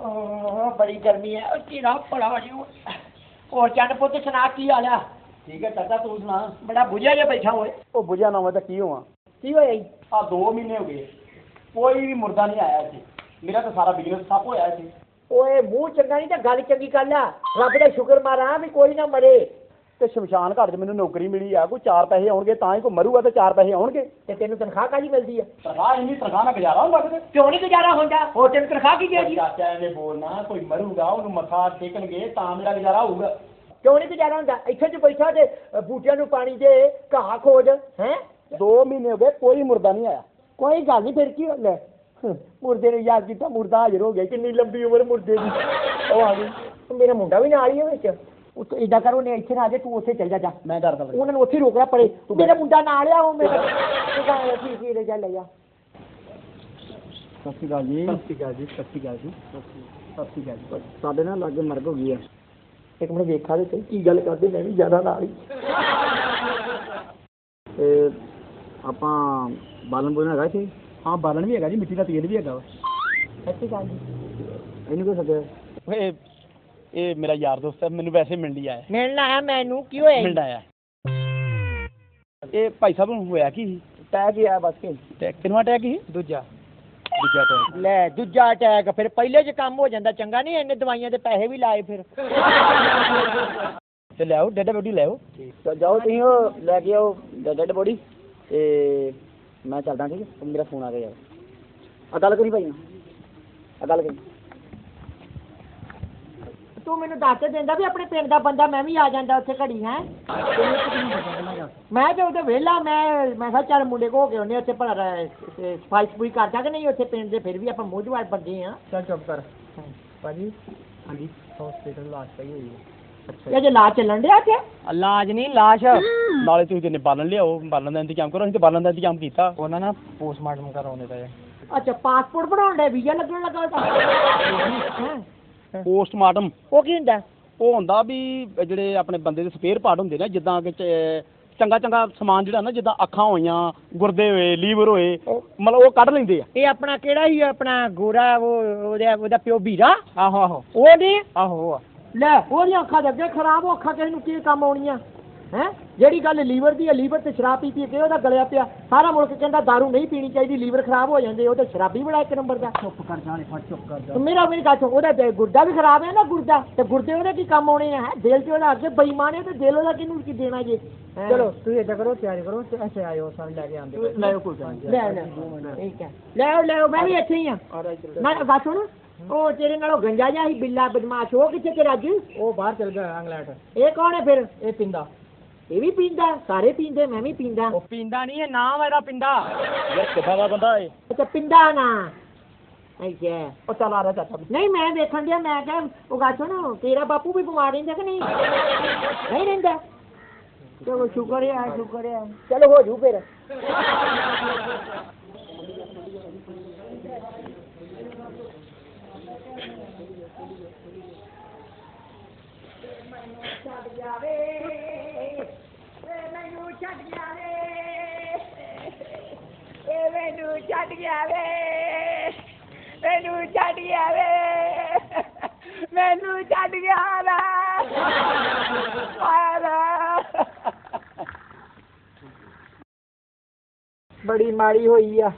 ਓ ਬੜੀ ਗਰਮੀ ਹੈ ਕਿਹੜਾ ਪੜਾ ਜੀ ਹੋਰ ਚੰਨ ਪੁੱਤ ਸੁਣਾ ਕੀ ਹਾਲ ਆ? ਠੀਕ ਹੈ ਚਾਚਾ ਤੂੰ ਸੁਣਾ? ਬੜਾ ਬੁਝਿਆ ਜਿਹਾ ਬੈਠਾ ਹੋਏ। ਉਹ ਬੁਝਿਆ ਨਾ ਤਾਂ ਕੀ ਹੋਵਾਂ? ਕੀ ਹੋਇਆ ਜੀ? ਆ 2 ਮਹੀਨੇ ਹੋ ਗਏ ਕੋਈ ਵੀ ਮੁਰਦਾ ਨਹੀਂ ਆਇਆ ਇੱਥੇ। ਮੇਰਾ ਤਾਂ ਸਾਰਾ ਬਿਜ਼ਨਸ ਠੱਪ ਹੋਇਆ ਇੱਥੇ। ਓਏ ਮੂੰਹ ਚੰਗਾ ਨਹੀਂ ਤਾਂ ਗੱਲ ਚੰਗੀ ਕਰ ਆ ਰੱਬ ਦਾ ਸ਼ੁਕਰ ਮਾਰਾਂ ਵੀ ਕੋਈ ਨਾ ਮਰੇ। ਤੇ ਸ਼ਮਸ਼ਾਨ ਘਾਟ 'ਚ ਮੈਨੂੰ ਨੌਕਰੀ ਮਿਲੀ ਆ ਕੋਈ 4 ਪੈਸੇ ਆਉਣਗੇ ਤਾਂ ਹੀ ਕੋਈ ਮਰੂਗਾ ਤੇ 4 ਪੈਸੇ ਆਉਣਗੇ। ਤੇ ਤੈਨੂੰ ਤਨਖਾਹ ਕਾਹਦੀ ਮਿਲਦੀ ਆ? ਤਨਖਾਹ ਇੰਨੀ ਤਨਖਾਹ ਨਾਲ ਗੁਜ਼ਾਰਾ ਹੁੰਦਾ ਕਿਤੇ? ਕਿਉਂ ਨਹੀਂ ਗੁਜ਼ਾਰਾ ਹੁੰਦਾ? ਹੋਰ ਤੈਨੂੰ ਤਨਖਾਹ ਕੀ ਦੇ ਜੀ ਚਾਚਾ ਐਵੇਂ ਬੋਲਣਾ ਕੋਈ ਮਰੂਗਾ ਉਹਨੂੰ ਮੱਥਾ ਟੇਕਣਗੇ ਤਾਂ ਮੇਰਾ ਗੁਜ਼ਾਰਾ ਹੋਊਗਾ। ਕਿਉਂ ਨਹੀਂ ਗੁਜ਼ਾਰਾ ਹੁੰਦਾ? ਇੱਥੇ ਚ ਬੈਠਾ ਤੇ ਬੂਟਿਆਂ ਨੂੰ ਪਾਣੀ ਦੇ ਘਾਹ ਖੋਦ ਹੈ? 2 ਮਹੀਨੇ ਹੋ ਗਏ ਕੋਈ ਮੁਰਦਾ ਨਹੀਂ ਆਇਆ। ਕੋਈ ਗੱਲ ਨਹੀਂ ਫਿਰ ਕੀ ਹੁੰਦਾ ਮੁਰਦੇ ਨੇ ਯਾਦ ਕੀਤਾ ਮੁਰਦਾ ਹਾਜ਼ਰ ਹੋ ਗਿਆ ਕਿੰਨੀ ਲੰਬੀ ਉਮਰ ਮੁਰਦੇ ਦੀ। ਉਹ ਆ ਗਈ। ਮੇਰਾ ਮੁੰਡਾ ਵੀ ਨਾਲ ਹੀ ਹੈ ਵਿੱਚ। ਉੱਥੇ ਇਦਾਂ ਕਰ ਉਹਨੇ ਇੱਥੇ ਨਾ ਆ ਜਾ ਤੂੰ ਉੱਥੇ ਚੱਲ ਜਾ ਜਾ। ਮੈਂ ਡਰਦਾ ਬੜਾ। ਉਹਨਾਂ ਨੂੰ ਉੱਥੇ ਰੋਕ ਲੈ ਪਰੇ। ਮੇਰਾ ਮੁੰਡਾ ਨਾਲ ਆ ਉਹ ਮੇਰਾ ਤੂੰ ਕਹਾਂ ਠੀਕ ਠੀਕ ਲੈ ਜਾ ਲੈ ਜਾ। ਸਤਿ ਸ਼੍ਰੀ ਅਕਾਲ ਜੀ। ਸਤਿ ਸ਼੍ਰੀ ਅਕਾਲ ਜੀ ਸਤਿ ਸ਼੍ਰੀ ਅਕਾਲ ਜੀ। ਸਤਿ ਸ਼੍ਰੀ ਅਕਾਲ ਜੀ। ਸਾਡੇ ਨਾਲ ਲਾਗੇ ਮਰਗ ਹੋ ਗਈ ਆ। ਇੱਕ ਮਿੰਟ ਵੇਖਾ ਤੇ ਸਹੀ ਕੀ ਗੱਲ ਕਰਦੇ ਮੈਂ ਵੀ ਜ਼ਿਆਦਾ ਨਾਲ ਹੀ। ਤੇ ਆਪਾਂ ਬਾਲਣ ਬੋਲਣ ਹੈਗਾ ਇੱਥੇ? ਹਾਂ ਬਾਲਣ ਵੀ ਹੈਗਾ ਜੀ ਮਿੱਟੀ ਦਾ ਤੇਲ ਵੀ ਹੈਗਾ ਵਾ। ਗੱਲ ਜੀ। ਇਹਨੂੰ ਕੋਈ ਸਕਿਆ ਓਏ ਇਹ ਮੇਰਾ ਯਾਰ ਦੋਸਤ ਹੈ ਮੈਨੂੰ ਵੈਸੇ ਮਿਲਣ ਲਈ ਆਇਆ ਮਿਲਣ ਆਇਆ ਮੈਨੂੰ? ਕੀ ਹੋਇਆ ਮਿਲਣ ਆਇਆ ਇਹ ਭਾਈ ਸਾਹਿਬ ਨੂੰ ਹੋਇਆ ਕੀ ਟੈਗ ਹੀ ਆਇਆ ਬਸ ਕੇ। ਟੈਗ ਕਿੰਨਾ ਟੈਗ ਹੀ ਦੂਜਾ। ਦੂਜਾ ਟੈਗ। ਲੈ ਦੂਜਾ ਅਟੈਕ ਫਿਰ ਪਹਿਲੇ ਚ ਕੰਮ ਹੋ ਜਾਂਦਾ ਚੰਗਾ ਨਹੀਂ ਇੰਨੇ ਦਵਾਈਆਂ ਦੇ ਪੈਸੇ ਵੀ ਲਾਏ ਫਿਰ। ਤੇ ਲੈ ਆਓ ਡੈਡ ਬੋਡੀ ਲੈ ਆਓ। ਜਾਓ ਤੁਸੀਂ ਉਹ ਲੈ ਕੇ ਆਓ ਡੈਡ ਬੋਡੀ। ਤੇ ਮੈਂ ਚੱਲਦਾ ਠੀਕ ਹੈ? ਮੇਰਾ ਫੋਨ ਆ ਗਿਆ ਯਾਰ। ਆ ਗੱਲ ਕਰੀ ਭਾਈ। ਆ ਗੱਲ ਕਰੀ। ਤੂੰ ਮੈਨੂੰ ਦੱਸ ਦਿੰਦਾ ਵੀ ਆਪਣੇ ਪਿੰਡ ਦਾ ਬੰਦਾ ਮੈਂ ਵੀ ਆ ਜਾਂਦਾ ਉੱਥੇ ਘੜੀ ਹੈ? ਮੈਂ ਤੇ ਉਹਦੇ ਵਿਹਲਾ ਮੈਂ ਮੈਂ ਕਿਹਾ ਚੱਲ ਮੁੰਡੇ ਕੋ ਹੋ ਕੇ ਉਹਨੇ ਉੱਥੇ ਭਲਾ ਤੇ ਸਫ਼ਾਈ ਸਫੂਈ ਕਰਦਾ ਕਿ ਨਹੀਂ ਉੱਥੇ ਪਿੰਡ ਦੇ ਫਿਰ ਵੀ ਆਪਾਂ ਮੋਝਵਾਰ ਬੰਦੇ ਆ ਚੱਲ ਚੁੱਪ ਕਰ। ਭਾਜੀ? ਹਾਂਜੀ। ਹਸਪੀਟਲ ਲਾਸ਼ ਪਈ ਹੋਈ ਹੈ। ਇਹ ਜੇ ਲਾ ਚੱਲਣ ਡਿਆ ਤੇ ਇਲਾਜ ਨਹੀਂ ਲਾਸ਼। ਨਾਲੇ ਤੁਸੀਂ ਕਿੰਨੇ ਬਾਲਣ ਲਿਆਓ ਬਾਲਣ ਦਾ ਇੰਤਜ਼ਾਮ ਕਰੋ ਅਸੀਂ ਤੇ ਬਾਲਣ ਦਾ ਇੰਤਜ਼ਾਮ ਕੀਤਾ। ਉਹਨਾਂ ਨਾਲ ਪੋਸਟਮਾਰਟਮ ਕਰਾਉਣੇ ਪਏ ਅੱਛਾ ਪਾਸਪੋਰਟ ਬਣਾਉਣ ਦਾ ਵੀਜ਼ਾ ਲੱਗਣ ਲੱਗਾ ਤਾਂ? ਪੋਸਟਮਾਰਟਮ। ਉਹ ਕੀ ਹੁੰਦਾ? ਉਹ ਹੁੰਦਾ ਵੀ ਜਿਹੜੇ ਆਪਣੇ ਬੰਦੇ ਦੇ ਸਪੇਅਰ ਪਾਰਟ ਹੁੰਦੇ ਨੇ ਜਿੱਦਾਂ ਕਿ ਚ- ਚੰਗਾ ਚੰਗਾ ਸਮਾਨ ਜਿਹੜਾ ਨਾ ਜਿੱਦਾਂ ਅੱਖਾਂ ਹੋਈਆਂ ਗੁਰਦੇ ਹੋਏ ਲੀਵਰ ਹੋਏ ਮਤਲਬ ਉਹ ਕੱਢ ਲੈਂਦੇ ਆ। ਇਹ ਆਪਣਾ ਕਿਹੜਾ ਹੀ ਆਪਣਾ ਗੋਰਾ ਉਹ ਉਹਦਾ ਉਹਦਾ ਪਿਓ ਵੀਰਾ ਆਹੋ ਆਹੋ। ਉਹ ਨਹੀਂ? ਆਹੋ ਲੈ ਉਹਦੀਆਂ ਅੱਖਾਂ ਦੇ ਅੱਗੇ ਖਰਾਬ ਅੱਖਾਂ ਕਿਸੇ ਨੂੰ ਕੀ ਕੰਮ ਆਉਣੀਆਂ? ਹੈ? ਜਿਹੜੀ ਗੱਲ ਲੀਵਰ ਦੀ ਹੈ ਲੀਵਰ ਤੇ ਸ਼ਰਾਬ ਪੀ ਪੀ ਕੇ ਉਹਦਾ ਗਲਿਆ ਪਿਆ? ਸਾਰਾ ਮੁਲਕ ਕਹਿੰਦਾ दारू ਨਹੀਂ ਪੀਣੀ ਚਾਹੀਦੀ ਲੀਵਰ ਖਰਾਬ ਹੋ ਜਾਂਦੇ ਉਹ ਤੇ ਸ਼ਰਾਬੀ ਬੜਾ ਇੱਕ ਨੰਬਰ ਦਾ। ਚੁੱਪ ਕਰ ਜਾਣੇ ਫੜ ਚੁੱਪ ਕਰ ਤੇ ਮੇਰਾ ਮੇਰੀ ਗੱਲ ਸੁਣ ਉਹਦਾ ਤੇ ਗੁਰਦਾ ਵੀ ਖਰਾਬ ਹੈ ਨਾ ਗੁਰਦਾ? ਤੇ ਗੁਰਦੇ ਉਹਦੇ ਕੀ ਕੰਮ ਆਉਣੇ ਆ ਹੈਂ? ਦਿਲ ਤੇ ਉਹਦਾ ਅੱਗੇ ਬੇਈਮਾਨ ਹੈ ਤੇ ਦਿਲ ਉਹਦਾ ਕਿਹਨੂੰ ਕੀ ਦੇਣਾ ਜੇ? ਹੈਂ? ਚਲੋ ਤੁਸੀਂ ਏਦਾਂ ਕਰੋ ਤਿਆਰੀ ਕਰੋ ਤੇ ਅਸੀਂ ਆਇਓ ਸਾਨੂੰ ਲੈ ਕੇ ਆਂਦੇ ਲੈ ਕੋਈ ਗੱਲ ਲੈ ਲੈ ਠੀਕ ਹੈ। ਲੈ ਆਓ, ਲੈ ਆਓ, ਮੈਂ ਵੀ ਇੱਥੇ ਹੀ ਆ। ਮੈਂ ਗੱਲ ਸੁਣ। ਉਹ ਤੇਰੇ ਨਾਲੋਂ ਗੰਜਾ ਜਿਹਾ ਸੀ ਬਿੱਲਾ ਬਦਮਾਸ਼ ਉਹ ਕਿੱਥੇ ਤੇਰਾ ਅੱਜ ਉਹ ਬਾਹਰ ਚਲ ਗਿਆ ਇੰਗਲੈਂਡ ਇਹ ਕੌਣ ਹੈ ਫਿਰ? ਇਹ ਪਿੰਦਾ। ਇਹ ਵੀ ਪੀਂਦਾ ਸਾਰੇ ਪੀਂਦੇ ਮੈਂ ਵੀ ਪੀਂਦਾ। ਉਹ ਪਿੰਦਾ ਨਹੀਂ ਇਹ ਨਾਮ ਇਹਦਾ ਪਿੰਦਾ ਯਾਰ ਕਿੱਥਾ ਦਾ ਬੰਦਾ ਏ ਅੱਛਾ ਪਿੰਡਾ ਨਾ। ਅੱਛਾ। ਉਹ ਚੱਲ ਆ ਰਿਹਾ ਚਾਚਾ ਨਹੀਂ ਮੈਂ ਵੇਖਣ ਡਿਆ ਮੈਂ ਕਿਹਾ ਉਹ ਗੱਲ ਸੁਣ ਤੇਰਾ ਬਾਪੂ ਵੀ ਬਿਮਾਰ ਰਹਿੰਦਾ ਕਿ ਨਹੀਂ? ਨਹੀਂ ਰਹਿੰਦਾ। ਚਲੋ ਸ਼ੁਕਰ ਹੈ ਸ਼ੁਕਰ ਹੈ ਚਲੋ ਹੋ ਜੂ ਫਿਰ। ਛੱਡ ਜਾਵੇ। ਮੈਨੂੰ ਛੱਡ ਜਾਵੇ। ਇਹ ਮੈਨੂੰ ਛੱਡ ਜਾਵੇ। ਮੈਨੂੰ ਛੱਡ ਜਾਵੇ। ਮੈਨੂੰ ਛੱਡ ਜਾਵੇ। ਆਰਾ। ਬੜੀ ਮਾੜੀ ਹੋਈ ਆ।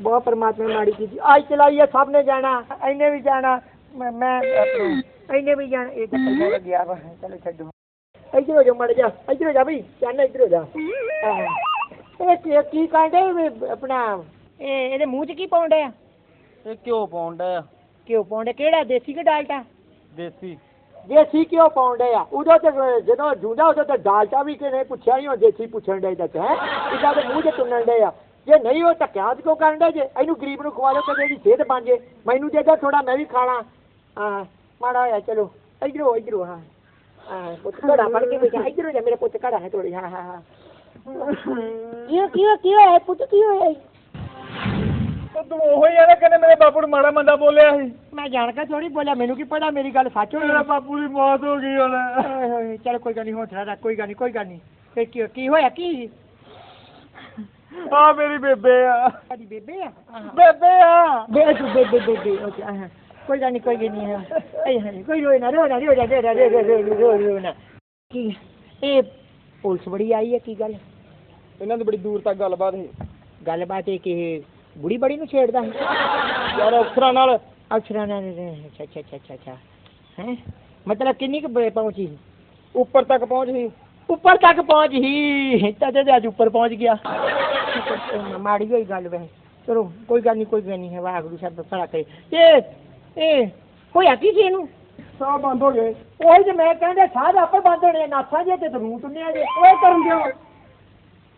ਬਹੁਤ ਪਰਮਾਤਮਾ ਨੇ ਮਾੜੀ ਕੀਤੀ। ਅੱਜ ਚਲਾਈ ਆ, ਸਭ ਨੇ ਜਾਣਾ। ਇਹਨੇ ਵੀ ਜਾਣਾ। ਮੈਂ ਮੈਂ ਇਹਨੇ ਵੀ ਜਾਣਾ। ਇਹ ਤਾਂ ਪਹਿਲਾਂ ਗਿਆ ਵਾ। ਚਲੋ ਛੱਡੋ। ਇੱਧਰ ਹੋ ਜਾ ਮੜ ਜਾ ਇੱਧਰ ਹੋ ਜਾ ਬਈ ਚੱਲ ਇੱਧਰ ਹੋ ਜਾ। ਆਹ। ਇਹ ਕੀ ਕੀ ਕਹਿੰਦੇ ਆਪਣਾ? ਇਹ ਇਹਦੇ ਮੂੰਹ 'ਚ ਕੀ ਪਾਉਂਦੇ ਆ? ਇਹ ਕਿਉਂ ਪਾਉਂਦਾ ਘਿਓ ਪਾਉਂਦੇ ਕਿਹੜਾ ਦੇਸੀ ਕਿ ਡਾਲਟਾ? ਦੇਸੀ। ਦੇਸੀ ਘਿਓ ਪਾਉਂਦੇ ਆ। ਉਦੋਂ ਤੇ ਜਦੋਂ ਜੂੰਦਾ ਉਦੋਂ ਤੇ ਡਾਲਟਾ ਵੀ ਕਿ ਨਹੀਂ ਪੁੱਛਿਆ ਹੀ ਉਹ ਦੇਸੀ ਪੁੱਛਣ ਦੇ ਤੱਕ ਹੈ? ਇਦਾਂ ਦੇ ਮੂੰਹ 'ਚ ਤੁੰਨਣ ਦੇ ਆ। ਜੇ ਨਹੀਂ ਉਹ ਧੱਕਿਆਂ ਚ ਕਿਉਂ ਕਰਨ ਦੇ ਜੇ? ਇਹਨੂੰ ਗਰੀਬ ਨੂੰ ਖਵਾ ਲਓ ਤੇ ਇਹਦੀ ਸਿਹਤ ਬਣ ਜੇ। ਮੈਨੂੰ ਦੇ ਦੇ ਥੋੜਾ ਮੈਂ ਵੀ ਖਾਣਾ ਹਾਂ ਮਾੜਾ ਹੋਇਆ ਚਲੋ। ਇਧਰੋਂ ਇਧਰੋਂ ਹਾਂ। ਪੁੱਤ ਘੜਾ ਫੜ ਕੇ ਬੈਠਾ ਇਧਰੋਂ ਜਾ ਮੇਰੇ ਪੁੱਤ ਘੜਾ ਹੈ ਥੋੜੀ ਹਾਂ ਹਾਂ ਹਾਂ ਕੀ ਕੀ ਕੀ ਹੋਇਆ ਪੁੱਤ ਕੀ ਹੋਇਆ ਉਹ ਤੂੰ ਉਹੋ ਹੀ ਆ ਨਾ ਕਹਿੰਦੇ ਮੇਰੇ ਬਾਪੂ ਨੂੰ ਮਾੜਾ ਮੰਦਾ ਬੋਲਿਆ ਸੀ ਮੈਂ ਜਾਣ ਕੇ ਥੋੜੀ ਬੋਲਿਆ ਮੈਨੂੰ ਕੀ ਪਤਾ ਮੇਰੀ ਗੱਲ ਸੱਚ ਹੋਈ ਮੇਰਾ ਬਾਪੂ ਦੀ ਮੌਤ ਹੋ ਗਈ ਹੁਣ ਓਏ ਹੋਏ ਚਲ ਕੋਈ ਗੱਲ ਨਹੀਂ ਹੌਸਲਾ ਰੱਖ ਕੋਈ ਗੱਲ ਨਹੀਂ ਕੋਈ ਗੱਲ ਨਹੀਂ ਫਿਰ ਕੀ ਕੀ ਹੋਇਆ ਕੀ ਆ ਮੇਰੀ ਬੇਬੇ ਆ ਸਾਡੀ ਬੇਬੇ ਆ ਬੇਬੇ ਆ ਬੇ ਉਹ ਕੋਈ ਗੱਲ ਨਹੀਂ ਕੋਈ ਗੱਲ ਨਹੀਂ। ਹੈ ਅਈ ਹਾਂ ਕੋਈ ਰੋਏ ਨਾ ਰੋਣਾ ਰੋ ਜਾ ਰੋ ਜਾ ਰੋ ਰੋ ਰੋ ਰੋ ਨਾ ਕੀ ਇਹ ਪੁਲਿਸ ਬੜੀ ਆਈ ਹੈ ਕੀ ਗੱਲ? ਇਹਨਾਂ ਦੀ ਬੜੀ ਦੂਰ ਤੱਕ ਗੱਲਬਾਤ ਸੀ। ਗੱਲਬਾਤ ਇਹ ਕਿ ਬੁੜੀ ਬੜੀ ਨੂੰ ਛੇੜਦਾ ਹੈ ਯਾਰ ਅਫਸਰਾਂ ਨਾਲ। ਅਫਸਰਾਂ ਨਾਲ ਅੱਛਾ ਅੱਛਾ ਅੱਛਾ ਅੱਛਾ ਅੱਛਾ ਹੈ? ਮਤਲਬ ਕਿੰਨੀ ਕੁ ਪਹੁੰਚੀ ਉੱਪਰ ਤੱਕ ਪਹੁੰਚ ਸੀ ਉੱਪਰ ਤੱਕ ਪਹੁੰਚ ਹੀ ਤਦੇ ਤੇ ਅੱਜ ਉੱਪਰ ਪਹੁੰਚ ਗਿਆ। ਮਾੜੀ ਹੋਈ ਗੱਲ ਵੈ ਚਲੋ ਕੋਈ ਗੱਲ ਨਹੀਂ ਕੋਈ ਗੱਲ ਨਹੀਂ ਹੈ ਵਾਹਿਗੁਰੂ ਸਾਹਿਬ ਭਲਾ ਕਰੇ ਇਹ ਇਹ ਹੋਇਆ ਕੀ ਸੀ ਇਹਨੂੰ? ਸਾਹ ਬੰਦ ਹੋ ਗਏ। ਉਹੀ ਤੇ ਮੈਂ ਕਹਿੰਦਾ ਸਾਧ ਆਪੇ ਬੰਦ ਹੋਣੇ ਆ, ਜੇ ਤੇ ਰੂਟ ਉੰਨਿਆ ਜੇ। ਉਹ ਕਰਨ ਦਿਓ।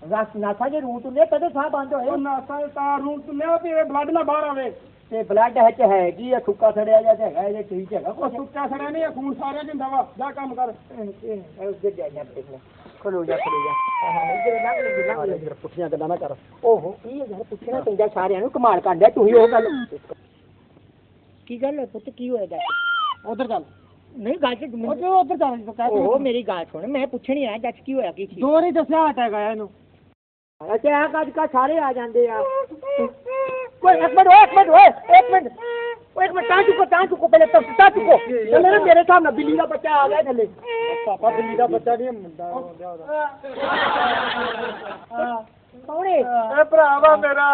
ਰਸ ਨਾਥਾਂ ਜੇ ਰੂਟ ਉੰਨੇ ਤਦੇ ਸਾਹ ਬੰਦ ਹੋਏ। ਨਾਸਾ ਤਾਰ ਨੂੰ ਤੁਲਿਆ ਵੀ ਇਹ ਬਲੱਡ ਨਾ ਬਾਹਰ ਆਵੇ। ਤੇ ਬਲੱਡ ਹੈ ਚ ਹੈ ਕੀ ਆ ਸੁੱਕਾ ਸੜਿਆ ਜਾਂ ਤੇ ਹੈਗਾ ਇਹਦੇ ਠੀਕ ਹੈਗਾ ਉਹ ਸੁੱਕਾ ਸੜਿਆ ਨਹੀਂ ਖੂਨ ਸਾਰਿਆਂ ਚ ਹੁੰਦਾ ਵਾ। ਜਾ ਕੰਮ ਕਰ। ਉੱਧਰ ਜਾ ਜਾ ਦੇਖ ਲੈ। ਖਲੋ ਜਾ ਖਲੋ ਜਾ। ਇੱਧਰ ਲੱਗ ਲੱਗ ਲੱਗ ਪੁੱਠੀਆਂ ਗੱਲਾਂ ਨਾ ਕਰ। ਓਹੋ ਕੀ ਹੈ ਯਾਰ ਪੁੱਛਣਾ ਪੈਂਦਾ ਸਾਰਿਆਂ ਨੂੰ ਕਮਾਲ ਕਰਦਾ ਤੂੰ ਹੀ ਉਹ ਗੱਲ। ਕੀ ਗੱਲ ਹੈ ਪੁੱਤ? ਕੀ ਹੋਇਆ ਦੱਸ ਉਧਰ ਚੱਲ। ਨਹੀਂ ਗੱਲ ਚ ਉਧਰ ਉਧਰ ਚੱਲ ਤੂੰ ਕਹਿ ਉਹ ਮੇਰੀ ਗੱਲ ਸੁਣ ਮੈਂ ਪੁੱਛਣੀ ਆ ਦੱਸ ਕੀ ਹੋਇਆ ਕੀ ਸੀ? ਦੋ ਨਹੀਂ ਦੱਸਿਆ ਅਟੈਕ ਆਇਆ ਇਹਨੂੰ। ਅੱਛਾ ਆ ਕੱਜ ਕਾ ਸਾਰੇ ਆ ਜਾਂਦੇ ਆ। ਕੋਈ ਇੱਕ ਮਿੰਟ ਓਏ ਇੱਕ ਮਿੰਟ ਓਏ ਇੱਕ ਮਿੰਟ। ਓਏ ਇੱਕ ਮਿੰਟ ਤਾਂ ਚੁੱਕੋ ਤਾਂ ਚੁੱਕੋ ਪਹਿਲੇ ਤਾਂ ਤਾਂ ਚੁੱਕੋ। ਨਾ ਮੇਰੇ ਸਾਹਮਣੇ ਬਿੱਲੀ ਦਾ ਬੱਚਾ ਆ ਗਿਆ ਥੱਲੇ। ਪਾਪਾ ਦਿੱਲੀ ਦਾ ਬੱਚਾ ਨਹੀਂ ਮੁੰਡਾ ਹੋ ਗਿਆ ਉਹਦਾ। ਕੌਣ ਹੈ ਇਹ ਭਰਾਵਾ ਮੇਰਾ।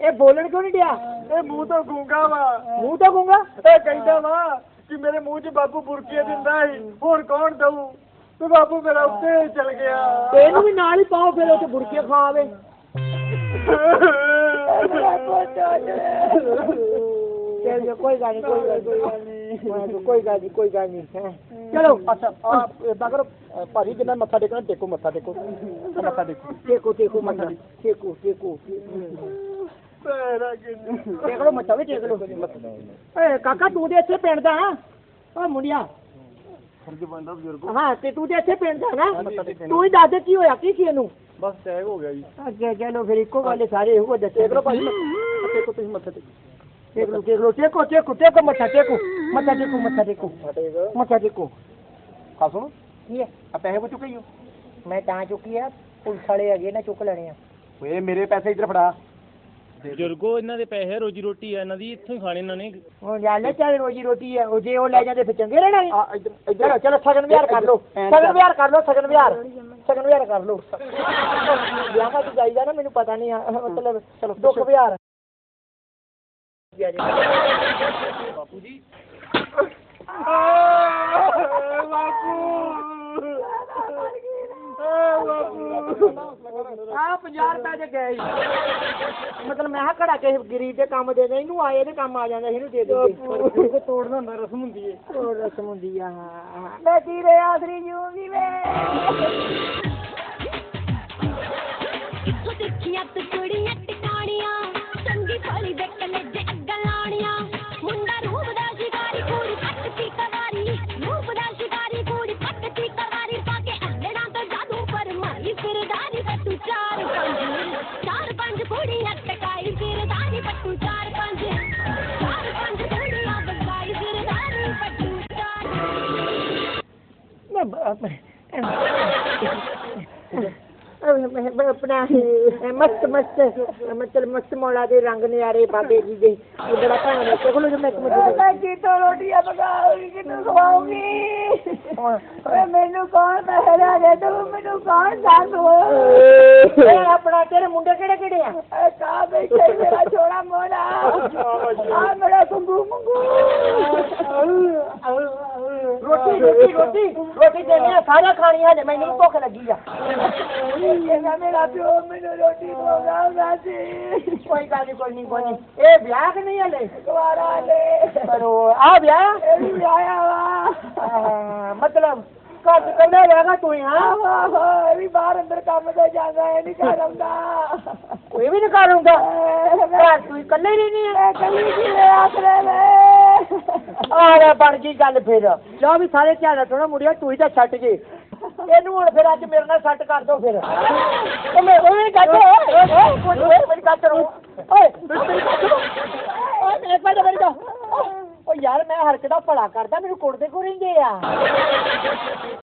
ਇਹ ਬੋਲਣ ਕਿਉਂ ਨਹੀਂ ਡਿਆ? ਇਹ ਮੂੰਹ ਤੋਂ ਗੂੰਗਾ ਵਾ। ਮੂੰਹ ਤੋਂ ਗੂੰਗਾ? ਇਹ ਕਹਿੰਦਾ ਵਾ ਕਿ ਮੇਰੇ ਮੂੰਹ 'ਚ ਬਾਪੂ ਬੁਰਕੀਆਂ ਦਿੰਦਾ ਸੀ ਹੁਣ ਕੌਣ ਦਊ? ਤੇ ਬਾਪੂ ਮੇਰਾ ਉੱਤੇ ਚਲ ਗਿਆ। ਤੇ ਇਹਨੂੰ ਵੀ ਨਾਲ ਹੀ ਪਾਓ ਫਿਰ ਉਹ ਤੇ ਬੁਰਕੀਆਂ ਖਾਵੇ ਚਲੋ ਕੋਈ ਗੱਲ ਨਹੀਂ ਕੋਈ ਗੱਲ ਨਹੀਂ ਕੋਈ ਗੱਲ ਨਹੀਂ ਕੋਈ ਗੱਲ ਨਹੀਂ ਹੈਂ। ਚਲੋ ਅੱਛਾ ਆ ਇਦਾਂ ਕਰੋ ਅ, ਭਾਜੀ ਜਿੰਨਾ ਮੱਥਾ ਟੇਕਣਾ ਟੇਕੋ ਮੱਥਾ ਟੇਕੋ। ਮੱਥਾ ਟੇਕੋ। ਟੇਕੋ ਟੇਕੋ ਮੱਥਾ ਟੇਕੋ ਟੇਕੋ ਮੇਰਾ ਕਿੰਨਾ ਟੇਕ ਲੋ ਮੱਥਾ ਵੀ ਟੇਕ ਲੋ ਏ ਕਾਕਾ ਤੂੰ ਤੇ ਇੱਥੇ ਪਿੰਡ ਦਾ ਆ ਓ ਮੁੰਡਿਆ। ਫਰਜ਼ ਬੰਦਾ ਬਜ਼ੁਰਗ। ਹਾਂ ਤੇ ਤੂੰ ਤੇ ਇੱਥੇ ਪਿੰਡ ਦਾ ਨਾ ਤੂੰ ਹੀ ਦੱਸ ਦੇ ਕੀ ਹੋਇਆ ਕੀ ਸੀ ਇਹਨੂੰ? ਬਸ ਟੈਗ ਹੋ ਗਿਆ ਜੀ। ਅੱਗੇ ਚਲੋ ਫਿਰ ਇੱਕੋ ਗੱਲ ਸਾਰੇ ਇਹੋ ਦੱਸੇ ਟੇਕ ਲਓ ਭਾਜੀ ਮੱਥਾ ਟੇਕੋ ਤੁਸੀਂ ਮੱਥਾ ਟੇਕੋ। ਟੇਕ ਲੋ ਟੇਕੋ ਟੇਕੋ ਟੇਕੋ ਮੱਥਾ ਟੇਕੋ ਮੱਥਾ ਟੇਕੋ ਮੱਥਾ ਟੇਕੋ ਮੱਥਾ ਟੇਕ ਮੱਥਾ ਟੇਕੋ ਖਾ ਸੁਣੋ ਕੀ ਹੈ ਆ ਪੈਸੇ ਬਚੂ ਕਈਓ ਮੈਂ ਤਾਂ ਚੁੱਕੀ ਆ ਪੁਲਿਸ ਵਾਲੇ ਹੈਗੇ ਨਾ ਚੁੱਕ ਲੈਣੇ ਆ ਓਏ ਮੇਰੇ ਪੈਸੇ ਇੱਧਰ ਫੜਾ ਬਜ਼ੁਰਗੋ ਇਹਨਾਂ ਦੇ ਪੈਸੇ ਰੋਜੀ ਰੋਟੀ ਆ ਇਹਨਾਂ ਦੀ ਇੱਥੋਂ ਹੀ ਖਾਣੇ ਇਹਨਾਂ ਨੇ। ਹੁਣ ਜਾਣ ਲੈ ਚੱਲ ਰੋਜੀ ਰੋਟੀ ਹੈ ਉਹ ਜੇ ਉਹ ਲੈ ਜਾਂਦੇ ਫਿਰ ਚੰਗੇ ਰਹਿਣਾ ਆ ਇੱਧਰ ਇੱਧਰ। ਚਲੋ ਚਲੋ ਸਗਨ ਵਿਹਾਰ ਕਰ ਲਓ। ਸਗਨ। ਵਿਹਾਰ ਕਰ ਲਓ ਸਗਨ ਵਿਹਾਰ। ਸਗਨ ਵਿਹਾਰ ਕਰ ਲਓ। ਵਿਆਹਾਂ ਚ ਜਾਈਦਾ ਨਾ ਮੈਨੂੰ ਪਤਾ ਨਹੀਂ ਆ ਮਤਲਬ ਚਲੋ ਦੁੱਖ ਵਿਹਾਰ। ਬਾਪੂ ਜੀ। ਆ 50 ਰੁਪਏ ਦੇ ਗਏ ਸੀ। ਮਤਲਬ ਮੈਂ ਕਿਹਾ ਘੜਾ ਕੇ ਗਰੀਬ ਦੇ ਕੰਮ ਦੇ ਦੇ ਇਹਨੂੰ ਆਏ ਕੰਮ ਆ ਜਾਂਦਾ ਸੀ, ਇਹਨੂੰ ਦੇ ਦੇ ਕੋ ਤੋੜਨਾ ਹੁੰਦਾ ਰਸਮ ਹੁੰਦੀ ਏ। ਉਹ ਰਸਮ ਹੁੰਦੀ ਆ ਹਾਂ ਮੈਂ ਤੀਰੇ ਆਸਰੀ ਜੂਗੀ ਵੇ ਕਿੱਥੋਂ ਦੇਖੀਆਂ ਤੂੰ ਕੁੜੀਆਂ ਟਿਕਾਣੀਆਂ ਚੰਗੀ ਭਲੀ ਦੇ ਕਲੇਜੇ ਆਪਣਾ ਇਹ ਮਸਤ ਮਸਤ ਮਤਲਬ ਮਸਤ ਮੌਲਾ ਦੇ ਰੰਗ ਨਿਆਰੇ ਬਾਬੇ ਜੀ ਦੇ ਇਹ ਬੜਾ ਭਾਣਾ ਨੇ ਕੋਲ ਜੋ ਮੈਂ ਕਮਜ਼ੋਰ ਮੈਂ ਕੀ ਤੋਂ ਰੋਟੀਆਂ ਪਕਾਉਂਗੀ ਕਿਨੂੰ ਖਵਾਉਂਗੀ ਓਏ ਮੈਨੂੰ ਕੌਣ ਪਹਿਰਾ ਦੇ ਤੂੰ ਮੈਨੂੰ ਕੌਣ ਦੱਸ ਓਏ? ਆਪਣਾ ਤੇਰੇ ਮੁੰਡੇ ਕਿਹੜੇ ਕਿਹੜੇ ਆ? ਏ ਕਾ ਬੈਠੇ ਮੇਰਾ ਛੋੜਾ ਮੋੜਾ ਆ ਮੇਰਾ ਕੁੰਗੂ ਮੁੰਗੂ। ਰੋਟੀ ਰੋਟੀ ਰੋਟੀ ਰੋਟੀ ਦੇਣੀ ਆ ਸਾਰਾ ਖਾਣੀਆਂ ਨੇ, ਮੈਨੂੰ ਭੁੱਖ ਲੱਗੀ ਆ। ਇਹਦਾ ਮੇਰਾ ਪਿਓ ਮੈਨੂੰ ਰੋਟੀ ਦੋਗਾ ਸਾਜੀ ਕੋਈ ਗੱਲ ਨਹੀਂ ਕੋਈ ਨਹੀਂ ਕੋਈ ਨਹੀਂ ਇਹ ਵਿਆਹ ਕਿ ਨਹੀਂ ਹਲੇ? ਕੁਆਰਾ ਲੈ ਪਰ ਉਹ ਆ ਵਿਆਹ? ਇਹ ਵੀ ਵਿਆਹ ਵਾ ਮਤਲਬ ਘਰ ਕੰਨਾ ਰਹੇਗਾ ਤੂੰ ਹਾਂ ਆਹੋ ਇਹ ਵੀ ਬਾਹਰ ਅੰਦਰ ਕੰਮ ਤੇ ਜਾਂਦਾ ਇਹ ਨਹੀਂ ਘਰ ਆਉਂਦਾ। ਕੋਈ ਵੀ ਨਹੀਂ ਘਰ ਘਰ ਤੂੰ ਇਕੱਲੇ ਹੀ ਨਹੀਂ ਹੈ ਕੱਲੀ ਕੀ ਲੈ ਆਸਰੇ ਵੇ ਆਹ ਬਣ ਗਈ ਗੱਲ ਫਿਰ। ਜਾ ਵੀ ਸਾਰੇ ਧਿਆਨ ਰੱਖਣਾ ਮੁੜਿਆ ਤੂੰ ਹੀ ਤਾਂ ਛੱਡ ਜੇ ਇਹਨੂੰ ਹੁਣ ਫਿਰ ਅੱਜ ਮੇਰੇ ਨਾਲ ਸੱਟ ਕਰ ਦੋ ਫਿਰ। ਉਹ ਮੈਂ ਉਹ ਮੇਰੀ ਗੱਲ ਓਏ ਓਏ ਮੇਰੀ ਗੱਲ ਕਰੋ ਓਏ, ਮੇਰੀ ਗੱਲ ਸੁਣੋ। ਓਏ ਇੱਕ ਮਿੰਟ ਮੇਰੀ ਗੱਲ ਓ ਯਾਰ, ਮੈਂ ਹਰ ਦਾ ਭਲਾ ਕਰਦਾ, ਮੈਨੂੰ ਕੁੱਟਦੇ ਕੋ ਰਹਿੰਦੇ ਆ।